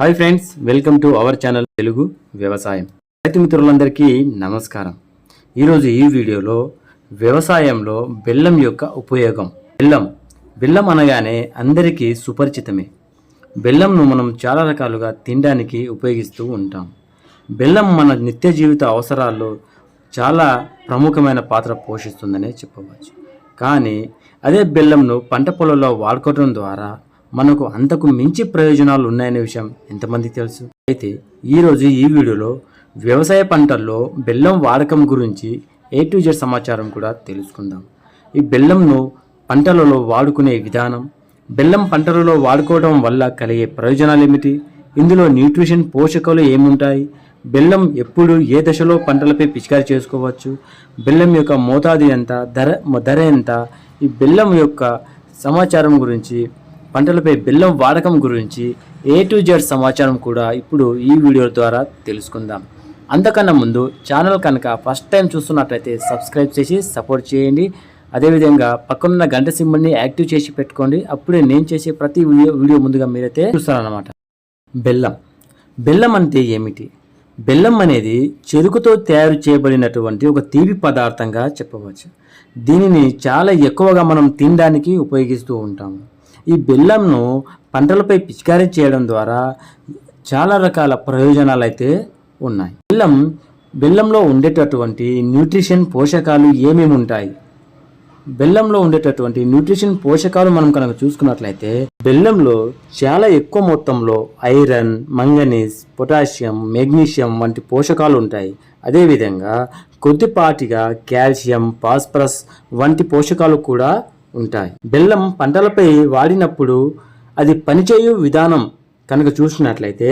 Hi friends welcome to our channel Telugu వ్యవసాయం. రైతు మిత్రులందరికీ నమస్కారం. ఈరోజు ఈ వీడియోలో వ్యవసాయంలో బెల్లం యొక్క ఉపయోగం. బెల్లం బెల్లం అనగానే అందరికీ సుపరిచితమే. బెల్లంను మనం చాలా రకాలుగా తినడానికి ఉపయోగిస్తూ ఉంటాం. బెల్లం మన నిత్య జీవిత అవసరాల్లో చాలా ప్రముఖమైన పాత్ర పోషిస్తుందనే చెప్పవచ్చు. కానీ అదే బెల్లంను పంట పొలంలో వాడుకోవడం ద్వారా మనకు అంతకు మించి ప్రయోజనాలు ఉన్నాయనే విషయం ఎంతమందికి తెలుసు? అయితే ఈరోజు ఈ వీడియోలో వ్యవసాయ పంటల్లో బెల్లం వాడకం గురించి ఏ టు జెడ్ సమాచారం కూడా తెలుసుకుందాం. ఈ బెల్లంను పంటలలో వాడుకునే విధానం బెల్లం పంటలలో వాడుకోవడం వల్ల కలిగే ప్రయోజనాలు ఏమిటి? ఇందులో న్యూట్రిషన్ పోషకాలు ఏముంటాయి? బెల్లం ఎప్పుడు ఏ దశలో పంటలపై పిచికారి చేసుకోవచ్చు? బెల్లం యొక్క మోతాదు ఎంత? ధర ధర ఎంత? ఈ బెల్లం యొక్క సమాచారం గురించి పంటలపై బెల్లం వాడకం గురించి ఏ టు జెడ్ సమాచారం కూడా ఇప్పుడు ఈ వీడియో ద్వారా తెలుసుకుందాం. అంతకన్నా ముందు ఛానల్ కనుక ఫస్ట్ టైం చూస్తున్నట్లయితే సబ్స్క్రైబ్ చేసి సపోర్ట్ చేయండి. అదేవిధంగా పక్కనున్న గంట సింబల్ని యాక్టివ్ చేసి పెట్టుకోండి. అప్పుడే నేను చేసే ప్రతి వీడియో వీడియో ముందుగా మీరైతే చూస్తారన్నమాట. బెల్లం. బెల్లం అంటే ఏమిటి? బెల్లం అనేది చెరుకుతో తయారు చేయబడినటువంటి ఒక తీపి పదార్థంగా చెప్పవచ్చు. దీనిని చాలా ఎక్కువగా మనం తినడానికి ఉపయోగిస్తూ ఉంటాము. ఈ బెల్లంను పంటలపై పిచికారీ చేయడం ద్వారా చాలా రకాల ప్రయోజనాలు అయితే ఉన్నాయి. బెల్లం బెల్లంలో ఉండేటటువంటి న్యూట్రిషన్ పోషకాలు ఏమేమి ఉంటాయి? బెల్లంలో ఉండేటటువంటి న్యూట్రిషన్ పోషకాలు మనం కనుక చూసుకున్నట్లయితే బెల్లంలో చాలా ఎక్కువ మొత్తంలో ఐరన్ మంగనీస్ పొటాషియం మెగ్నీషియం వంటి పోషకాలు ఉంటాయి. అదేవిధంగా కొద్దిపాటిగా కాల్షియం ఫాస్ఫరస్ వంటి పోషకాలు కూడా ఉంటాయి. బెల్లం పంటలపై వాడినప్పుడు అది పనిచేయు విధానం కనుక చూసినట్లయితే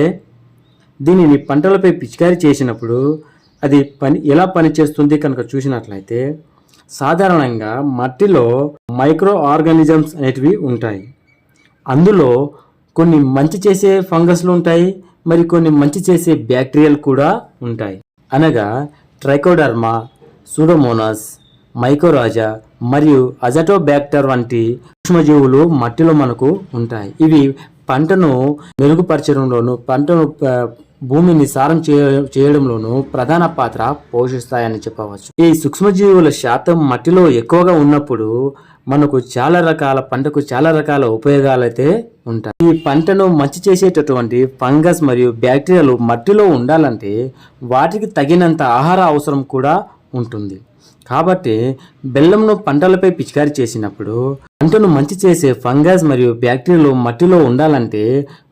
దీనిని పంటలపై పిచికారీ చేసినప్పుడు అది పని ఎలా పనిచేస్తుంది కనుక చూసినట్లయితే సాధారణంగా మట్టిలో మైక్రో ఆర్గానిజమ్స్ అనేటివి ఉంటాయి. అందులో కొన్ని మంచి చేసే ఫంగస్లు ఉంటాయి మరి కొన్ని మంచి చేసే బ్యాక్టీరియాలు కూడా ఉంటాయి. అనగా ట్రైకోడర్మా సూడోమోనాస్ మైకోరాజా మరియు అజటోబ్యాక్టర్ వంటి సూక్ష్మజీవులు మట్టిలో మనకు ఉంటాయి. ఇవి పంటను మెరుగుపరచడంలోను పంటను భూమిని సారం చేయ- చేయడంలోనూ ప్రధాన పాత్ర పోషిస్తాయని చెప్పవచ్చు. ఈ సూక్ష్మజీవుల శాతం మట్టిలో ఎక్కువగా ఉన్నప్పుడు మనకు చాలా రకాల పంటకు చాలా రకాల ఉపయోగాలు అయితే ఉంటాయి. ఈ పంటను మంచి చేసేటటువంటి ఫంగస్ మరియు బ్యాక్టీరియాలు మట్టిలో ఉండాలంటే వాటికి తగినంత ఆహార అవసరం కూడా ఉంటుంది. కాబట్టి బెల్లంను పంటలపై పిచికారి చేసినప్పుడు పంటను మంచి చేసే ఫంగస్ మరియు బ్యాక్టీరియాలు మట్టిలో ఉండాలంటే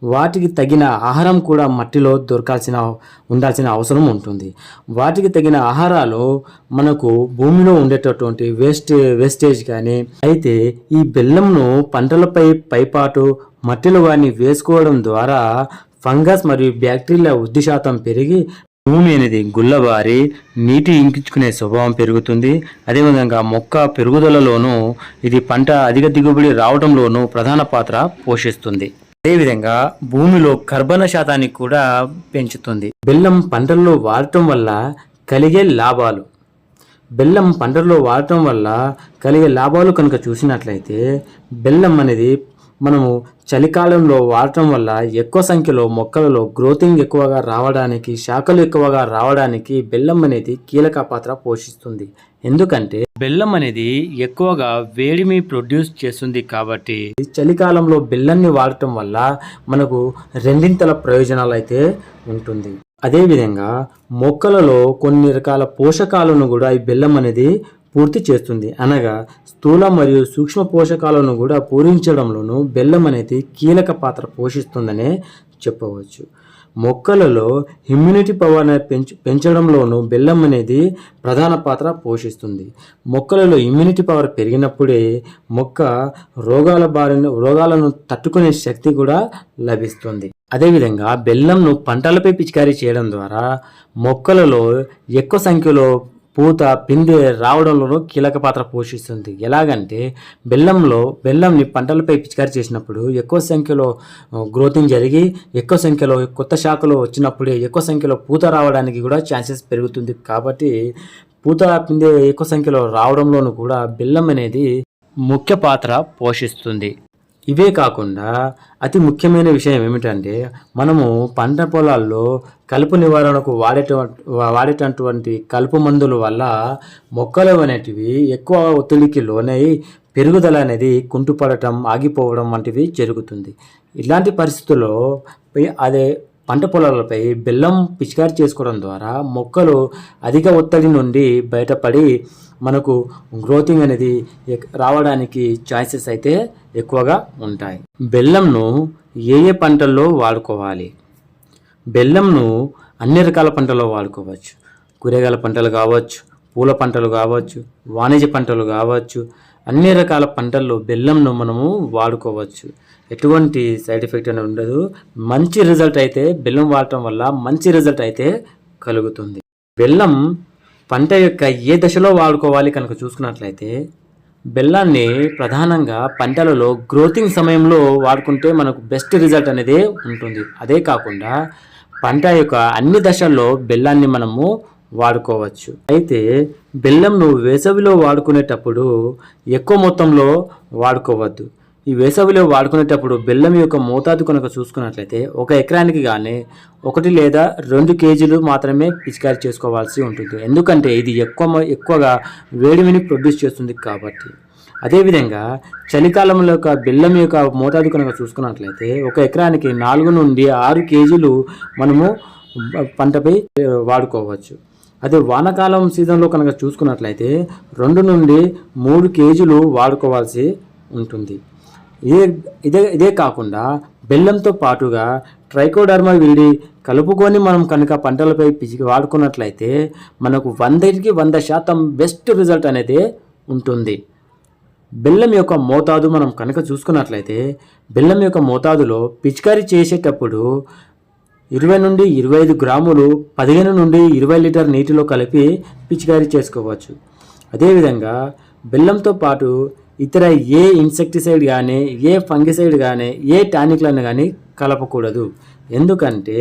వాటికి తగిన ఆహారం కూడా మట్టిలో దొరకాల్సిన ఉండాల్సిన అవసరం ఉంటుంది. వాటికి తగిన ఆహారాలు మనకు భూమిలో ఉండేటటువంటి వేస్ట్ వేస్టేజ్ కానీ అయితే ఈ బెల్లంను పంటలపై పైపాటు మట్టిలో కానీ వేసుకోవడం ద్వారా ఫంగస్ మరియు బ్యాక్టీరియా వృద్ధి శాతం పెరిగి భూమి అనేది గుల్లబారి నీటి ఇంకించుకునే స్వభావం పెరుగుతుంది. అదేవిధంగా మొక్క పెరుగుదలలోనూ ఇది పంట అధిక దిగుబడి రావడంలోనూ ప్రధాన పాత్ర పోషిస్తుంది. అదేవిధంగా భూమిలో కర్బన శాతాన్ని కూడా పెంచుతుంది. బెల్లం పంటల్లో వాడటం వల్ల కలిగే లాభాలు. బెల్లం పంటల్లో వాడటం వల్ల కలిగే లాభాలు కనుక చూసినట్లయితే బెల్లం అనేది మనము చలికాలంలో వాడటం వల్ల ఎక్కువ సంఖ్యలో మొక్కలలో గ్రోతింగ్ ఎక్కువగా రావడానికి శాఖలు ఎక్కువగా రావడానికి బెల్లం అనేది కీలక పాత్ర పోషిస్తుంది. ఎందుకంటే బెల్లం అనేది ఎక్కువగా వేడిమి ప్రొడ్యూస్ చేస్తుంది కాబట్టి చలికాలంలో బెల్లాన్ని వాడటం వల్ల మనకు రెండింతల ప్రయోజనాలు అయితే ఉంటుంది. అదేవిధంగా మొక్కలలో కొన్ని రకాల పోషకాలను కూడా ఈ బెల్లం అనేది పూర్తి చేస్తుంది. అనగా స్థూల మరియు సూక్ష్మ పోషకాలను కూడా పూరించడంలోనూ బెల్లం అనేది కీలక పాత్ర పోషిస్తుందనే చెప్పవచ్చు. మొక్కలలో ఇమ్యూనిటీ పవర్ పెంచ పెంచడంలోనూ బెల్లం అనేది ప్రధాన పాత్ర పోషిస్తుంది. మొక్కలలో ఇమ్యూనిటీ పవర్ పెరిగినప్పుడే మొక్క రోగాల బారిన రోగాలను తట్టుకునే శక్తి కూడా లభిస్తుంది. అదేవిధంగా బెల్లంను పంటలపై పిచికారీ చేయడం ద్వారా మొక్కలలో ఎక్కువ సంఖ్యలో పూత పిందె రావడంలోనూ కీలక పాత్ర పోషిస్తుంది. ఎలాగంటే బెల్లంలో బెల్లంని పంటలపై పిచికారి చేసినప్పుడు ఎక్కువ సంఖ్యలో గ్రోతింగ్ జరిగి ఎక్కువ సంఖ్యలో కొత్త శాఖలు వచ్చినప్పుడే ఎక్కువ సంఖ్యలో పూత రావడానికి కూడా ఛాన్సెస్ పెరుగుతుంది. కాబట్టి పూత పిందె ఎక్కువ సంఖ్యలో రావడంలోనూ కూడా బెల్లం అనేది ముఖ్య పాత్ర పోషిస్తుంది. ఇవే కాకుండా అతి ముఖ్యమైన విషయం ఏమిటంటే మనము పంట పొలాల్లో కలుపు నివారణకు వాడేట వాడేటటువంటి కలుపు మందుల వల్ల మొక్కలు అనేటివి ఎక్కువ ఒత్తిడికి లోనై పెరుగుదల అనేది కుంటుపడటం ఆగిపోవడం వంటివి జరుగుతుంది. ఇలాంటి పరిస్థితుల్లో అదే పంట పొలాలపై బెల్లం పిచికారి చేసుకోవడం ద్వారా మొక్కలు అధిక ఒత్తిడి నుండి బయటపడి మనకు గ్రోతింగ్ అనేది రావడానికి ఛాన్సెస్ అయితే ఎక్కువగా ఉంటాయి. బెల్లంను ఏ ఏ పంటల్లో వాడుకోవాలి? బెల్లంను అన్ని రకాల పంటల్లో వాడుకోవచ్చు. కూరగాయల పంటలు కావచ్చు పూల పంటలు కావచ్చు వాణిజ్య పంటలు కావచ్చు అన్ని రకాల పంటల్లో బెల్లంను మనము వాడుకోవచ్చు. ఎటువంటి సైడ్ ఎఫెక్ట్ అనేది ఉండదు. మంచి రిజల్ట్ అయితే బెల్లం వాడటం వల్ల మంచి రిజల్ట్ అయితే కలుగుతుంది. బెల్లం పంట యొక్క ఏ దశలో వాడుకోవాలి కనుక చూసుకున్నట్లయితే బెల్లాన్ని ప్రధానంగా పంటలలో గ్రోతింగ్ సమయంలో వాడుకుంటే మనకు బెస్ట్ రిజల్ట్ అనేది ఉంటుంది. అదే కాకుండా పంట యొక్క అన్ని దశల్లో బెల్లాన్ని మనము వాడుకోవచ్చు. అయితే బెల్లంను వేసవిలో వాడుకునేటప్పుడు ఎక్కువ మొత్తంలో వాడుకోవద్దు. ఈ వేసవిలో వాడుకునేటప్పుడు బెల్లం యొక్క మోతాదు కనుక చూసుకున్నట్లయితే ఒక ఎకరానికి కానీ ఒకటి లేదా రెండు కేజీలు మాత్రమే పిచికారి చేసుకోవాల్సి ఉంటుంది. ఎందుకంటే ఇది ఎక్కువ ఎక్కువగా వేడిమిని ప్రొడ్యూస్ చేస్తుంది కాబట్టి. అదేవిధంగా చలికాలంలో యొక్క బెల్లం యొక్క మోతాదు కనుక చూసుకున్నట్లయితే ఒక ఎకరానికి నాలుగు నుండి ఆరు కేజీలు మనము పంటపై వాడుకోవచ్చు. అదే వానాకాలం సీజన్లో కనుక చూసుకున్నట్లయితే రెండు నుండి మూడు కేజీలు వాడుకోవాల్సి ఉంటుంది. ఇదే ఇదే ఇదే కాకుండా బెల్లంతో పాటుగా ట్రైకోడర్మా విరిడి కలుపుకొని మనం కనుక పంటలపై పిచికి వాడుకున్నట్లయితే మనకు వందకి వంద శాతం బెస్ట్ రిజల్ట్ అనేది ఉంటుంది. బెల్లం యొక్క మోతాదు మనం కనుక చూసుకున్నట్లయితే బెల్లం యొక్క మోతాదులో పిచికారీ చేసేటప్పుడు ఇరవై నుండి ఇరవై ఐదు గ్రాములు పదిహేను నుండి ఇరవై లీటర్ నీటిలో కలిపి పిచికారీ చేసుకోవచ్చు. అదేవిధంగా బెల్లంతో పాటు ఇతర ఏ ఇన్సెక్టిసైడ్ కానీ ఏ ఫంగిసైడ్ కానీ ఏ టానిక్లను కానీ కలపకూడదు. ఎందుకంటే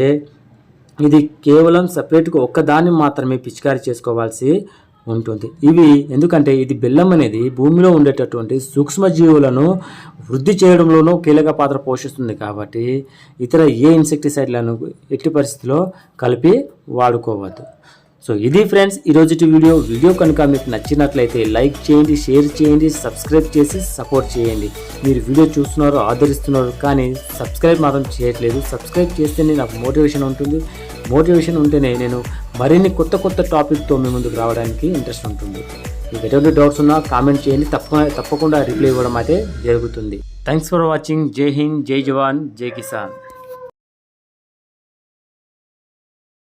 ఇది కేవలం సపరేట్గా ఒక్కదాన్ని మాత్రమే పిచికారీ చేసుకోవాల్సి ఉంటుంది. ఇవి ఎందుకంటే ఇది బెల్లం అనేది భూమిలో ఉండేటటువంటి సూక్ష్మజీవులను వృద్ధి చేయడంలోనూ కీలక పాత్ర పోషిస్తుంది కాబట్టి ఇతర ఏ ఇన్సెక్టిసైడ్లను ఎట్టి పరిస్థితిలో కలిపి వాడుకోవద్దు. సో ఇది ఫ్రెండ్స్ ఈరోజుటి వీడియో. వీడియో కనుక మీకు నచ్చినట్లయితే లైక్ చేయండి షేర్ చేయండి సబ్స్క్రైబ్ చేసి సపోర్ట్ చేయండి. మీరు వీడియో చూస్తున్నారు ఆదరిస్తున్నారు కానీ సబ్స్క్రైబ్ మాత్రం చేయట్లేదు. సబ్స్క్రైబ్ చేస్తేనే నాకు మోటివేషన్ ఉంటుంది. మోటివేషన్ ఉంటేనే నేను మరిన్ని కొత్త కొత్త టాపిక్తో మీ ముందుకు రావడానికి ఇంట్రెస్ట్ ఉంటుంది. మీకు ఎటువంటి డౌట్స్ ఉన్నా కామెంట్ చేయండి. తప్ప తప్పకుండా రిప్లై ఇవ్వడం అయితే జరుగుతుంది. Thanks for watching. జై హింద్. జై జవాన్. జై కిసాన్.